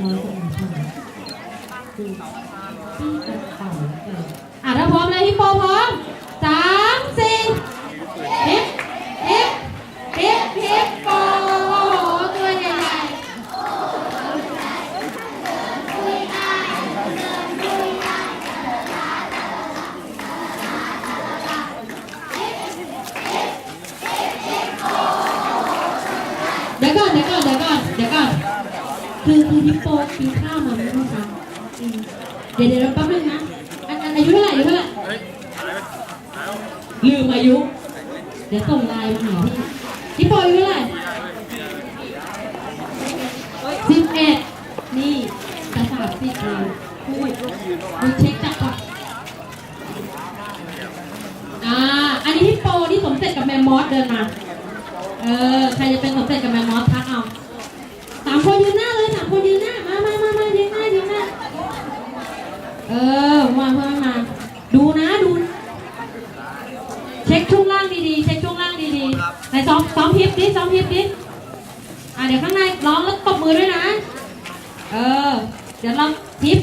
น้อยคนอื่นใช่ไหมดูพี่กระเป๋าเกิดอะถ้าพร้อมแล้วฮิปโปพร้อมสามสี่ฮิปฮิปฮิปฮิปโปโอ้โหตัวใหญ่เดี๋ยวก่อนเดี๋ยวก่อนเดี๋ยวก่อนเดี๋ยวก คือคือฮิปโปกินข้าวมาไหมเมื่อเช้าอืมเดี๋ยวเดี๋ยวแป๊บนึงนะอันอันอายุเท่าไหร่อายุเท่าไหร่ลืมอายุ เดี๋ยวส่งไลน์มาหาพี่ฮิปโปอายุเท่าไหร่สิบเอ็ดนี่จะสามสิบเลยพูดคุณเช็คจับก่อนอ่าอันนี้ฮิปโปที่สมเสร็จกับแมมมอสเดินมา เออ ใครจะเป็นสมเด็จกับแมมมอสทักเอาามคนยืนหน้าเลยสามคนยืนหน้า มามามามายืนหน้ายืนหน้า เออมามามาดูนะดู เช็คช่วงล่างดีๆ เช็คช่วงล่างดีๆไหนซ้อมซ้อมพิบดิซ้อมพิบดิอะเดี๋ยวข้างในร้องแล้วตบมือด้วยนะ เออ เดี๋ยวเราพิบ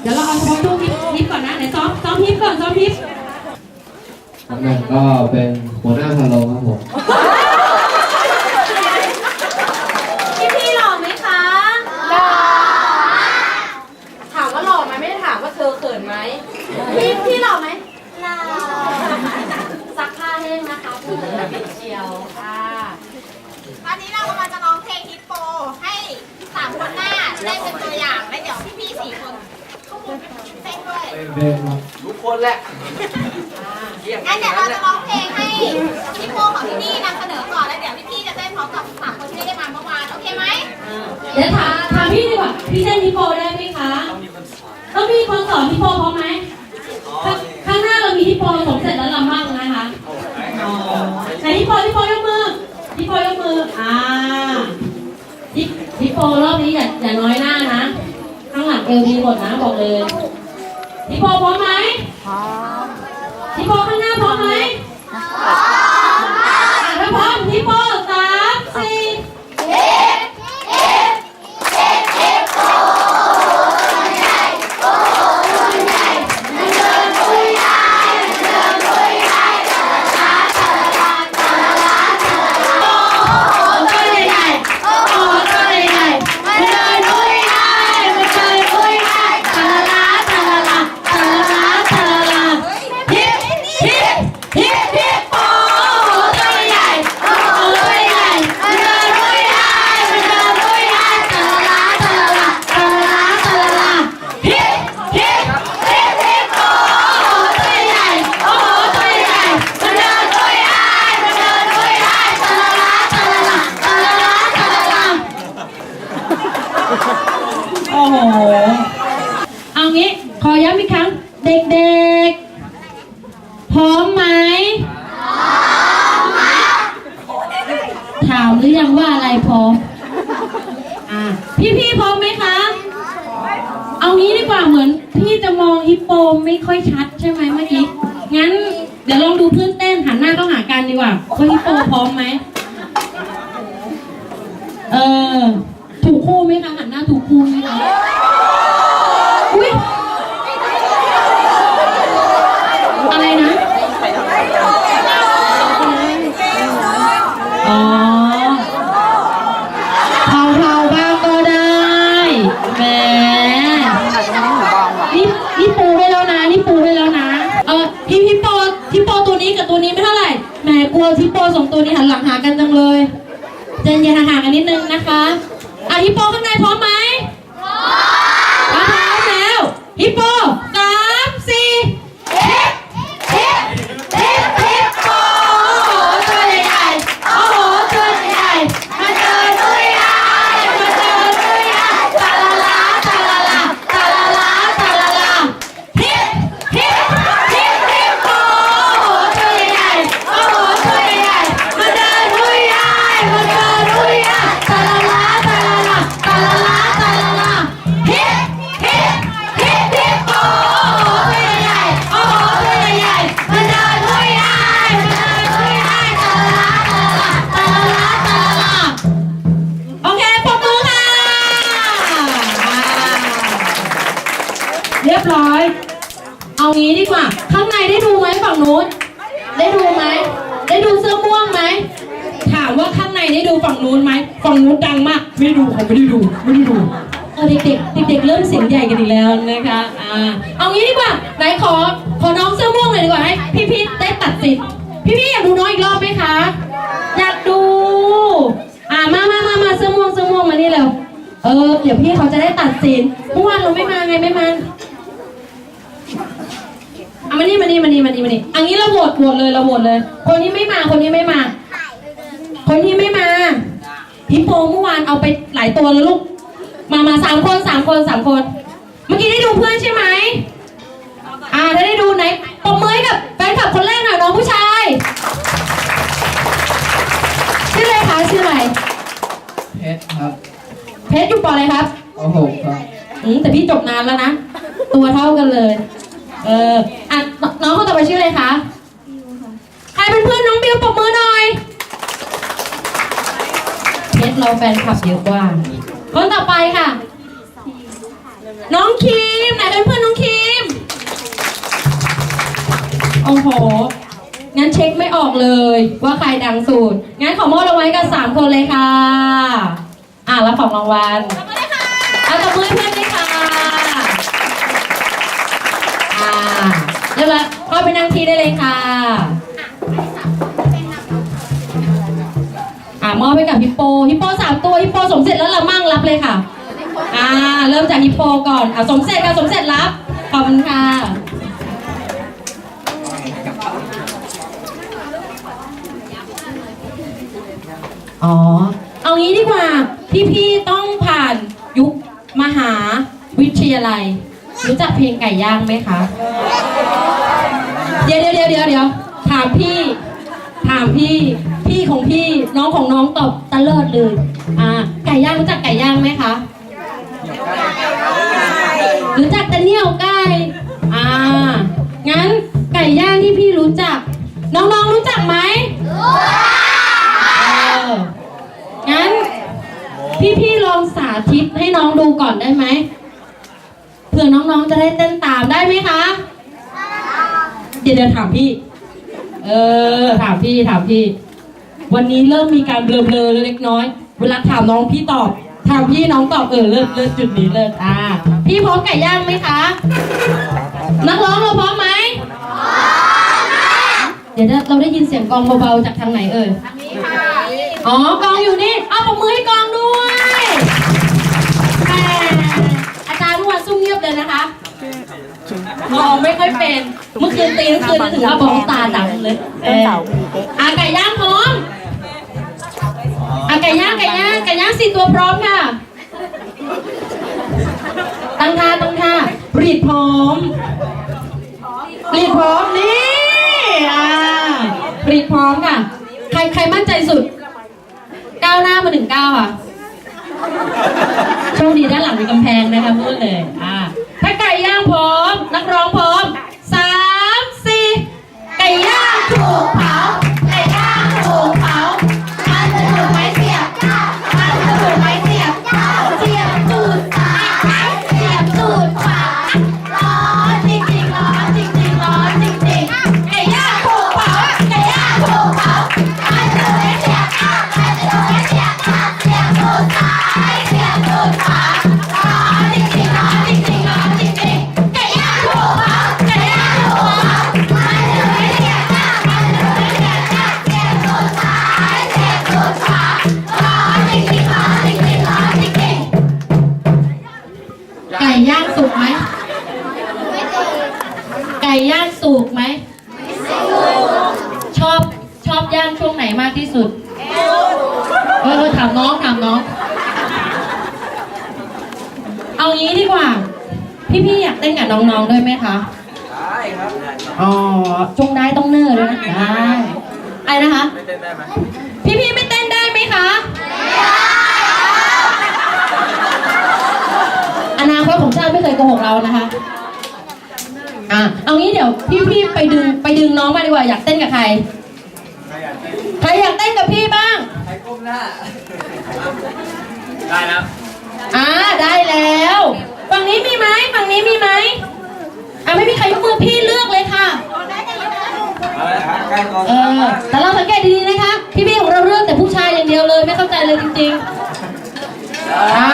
เดี๋ยวเราเอาเฉพาะช่วงพิบพิบก่อนนะไหนซ้อมซ้อมพิบก่อนซ้อมพิบตำแหน่งก็เป็นหัวหน้าพาโลครับผม พี่พี่หล่อไหมคะหล่อถามว่าหล่อไหมไม่ได้ถามว่าเธอเขินไหม พี่พี่หล่อไหมหล่อซักผ้าแห้งนะคะพูดถึงแบบเชียวค่ะวันนี้เรากำลังจะร้องเพลงฮิปโปให้สามคนหน้าได้เป็นตัวอย่างและเดี๋ยวพี่ๆสี่คนเต้นด้วยเป็นครับทุกคนแหละงั้นเดี๋ยวเราจะร้องเพลงให้พี่โปของที่นี่นำเสนอก่อนแล้วเดี๋ยวพี่ๆจะเต้นพร้อมกับสามคนที่ไม่ได้มาเมื่อวานโอเคไหมเดี๋ยวถามถามพี่ดีกว่าพี่เต้นฮิปโปได้ไหมคะต้องมีคนสอนฮิปโปพร้อมไหมข้างข้างหน้าเรามีฮิปโปสมเสร็จแล้วลำบ้างนะคะอ๋อไหนฮิปโปฮิปโปยกมือฮิปโปยกมือ อ่าฮิปฮิปโปร อบนี้อย่าอย่าน้อยหน้านะ ข้างหลังเอวดีหมดนะบอกเลยฮิปโปพร้อมไหมพร้อมฮิปโปข้างหน้าพร้อมไหม งี้ดีกว่าเหมือนพี่จะมองฮิปโปไม่ค่อยชัดใช่ไหมเมื่อกี้ งั้นเดี๋ยวลองดูเพื่อนเต้นหันหน้าเข้าหากันดีกว่าว่าฮิปโปพร้อมไหม เออ ถูกคู่ไหมคะหันหน้าถูกคู่ไหมคะอุ้ยอะไรนะ อ๋อ วทิปโปสองตัวนี้หันหลังหากันจังเลยเจนเย็นห่างกันนิดนึงนะคะอะฮิปโปข้างในพร้อมไหม นู้น ได้ดูไหม ได้ดูเสื้อม่วงไหม ถามว่าข้างในได้ดูฝั่งนู้นไหม ฝั่งนู้นดังมาก ไม่ได้ดูเขาไม่ได้ดู ไม่ได้ดูเออเด็กๆ เด็กๆ เริ่มเสียงใหญ่กันอีกแล้วนะคะ อ่า เอางี้ดีกว่า ไหนขอ ขอน้องเสื้อม่วงเลยดีกว่าให้พี่ๆได้ตัดสิน พี่ๆอยากดูน้องอีกรอบไหมคะ อยากดู อ่า มามามามาเสื้อม่วงเสื้อม่วงมานี่เร็ว เออ เดี๋ยวพี่เขาจะได้ตัดสินเมื่อวานเราไม่มาไงไม่มา เอามานี่มานี่มานี่มานี่มานี่อันนี้เราโหวตโหวตเลยเราโหวตเลย คนที่ไม่มาคนที่ไม่มา คนที่ไม่มาพี่โปเมื่อวานเอาไปหลายตัวแล้วลูก มามาสามคนสามคนสามคน เมื่อกี้ได้ดูเพื่อนใช่ไหมอ่าถ้าได้ดูไหนปมมือให้กับแฟนคลับคนแรกหน่อยน้องผู้ชายชื่ออะไรคะชื่ออะไรเพชรครับเพชรอยู่ปออะไรครับปหกครับอืมแต่พี่จบนานแล้วนะ ตัวเท่ากันเลย เอออะนน้องคนต่อไปชื่ออะไรคะ ใครเป็นเพื่อนน้องบิวปรบมือหน่อยเพชรเราแฟนคลับเยอะกว่า คนต่อไปค่ะ น้องคิมไหนเป็นเพื่อนน้องคิม โอ้โห งั้นเช็คไม่ออกเลยว่าใครดังสุด งั้นขอมอบรางวัลให้กันสามคนเลยค่ะ อะรับของรางวัล เอาตบมือให้เพื่อนด้วยค่ะ อ่า เรียบร้อยเข้าไปนั่งที่ได้เลยค่ะอ่ามอบให้กับฮิปโปฮิปโปสามตัวฮิปโปสมเสร็จแล้วละมั่งรับเลยค่ะอ่าเริ่มจากฮิปโปก่อนอ่าสมเสร็จค่ะสมเสร็จรับขอบคุณค่ะอ๋อเอางี้ดีกว่าพี่ๆต้องผ่านยุคมหาวิทยาลัย รู้จักเพลงไก่ย่างไหมคะ เดี๋ยวเดี๋ยวเดี๋ยวเดี๋ยวเดี๋ยวถามพี่ ถามพี่ พี่ของพี่ น้องของน้องตอบตะเลิดเลย อ่า ไก่ย่างรู้จักไก่ย่างไหมคะ รู้จักแต่เนี่ยวไก่ อ่า งั้นไก่ย่างที่พี่รู้จัก น้องๆรู้จักไหมงั้น พี่ๆลองสาธิตให้น้องดูก่อนได้ไหม เผื่อน้องๆจะได้เต้นตามได้ไหมคะ เดี๋ยวเดี๋ยวถามพี่ เออ ถามพี่ถามพี่ วันนี้เริ่มมีการเบลอๆเล็กน้อย เวลาถามน้องพี่ตอบ ถามพี่น้องตอบเออเลิศเลิศจุดนี้เลิศอ่า พี่พร้อมไก่ย่างไหมคะ นักร้องเราพร้อมไหมเดี๋ยวเราได้ยินเสียงกองเบาๆจากทางไหนเอ่ยอ๋อกองอยู่นี่ เอาปรบมือให้กองด้วย มองไม่ค่อยเป็น เมื่อคืนตีเมื่อคืนถึงว่าบอกตาดังเลยเอออาไก่ย่างพร้อมอาไก่ย่างไก่ย่างไก่ย่างสี่ตัวพร้อมค่ะ ตั้งท่าตั้งท่าบรีดพร้อมบรีดพร้อมนี่อ่าบรีดพร้อมค่ะ ใครใครมั่นใจสุดก้าวหน้ามาถึงก้าวอะโชคดีด้านหลังมีกำแพงนะคะพูดเลยอ่า ถ้าไก่ย่างพร้อม นักร้องพร้อมามน้องถามน้อง เอางี้ดีกว่า พี่ๆอยากเต้นกับน้องๆด้วยไหมคะ ได้ครับอ๋อจงได้ต้องเนิ่อด้วยนะได้ไอ้นะคะ ไม่เต้นได้ไหมพี่ๆไม่เต้นได้ไหมคะ อนาคตของชาติไม่เคยโกหกเรานะคะ อะ เอางี้เดี๋ยวพี่ๆไปดึงไปดึงน้องมาดีกว่าอยากเต้นกับใคร ใครอยากเต้นกับพี่บ้าง ได้แล้วอ่าได้แล้วฝั่งนี้มีไหมฝั่งนี้มีไหมอะไม่มีใครยกมือพี่เลือกเลยค่ะเอาครับใกล้ก่อเอแต่เราสังเกตดีๆนะคะพี่พี่ของเราเลือกแต่ผู้ชายอย่างเดียวเลยไม่เข้าใจเลยจริงๆอ่า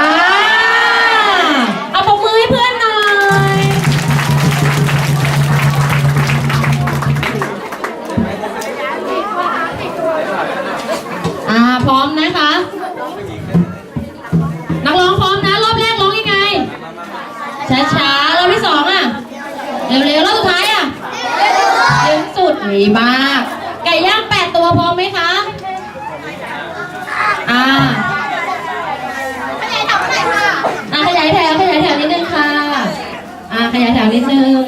ไก่ย่างแปดตัวพร้อมไหมค่ะอ่าขยายแถวขยายแถวนิดนึงค่ะอ่าขยายแถวนิดนึง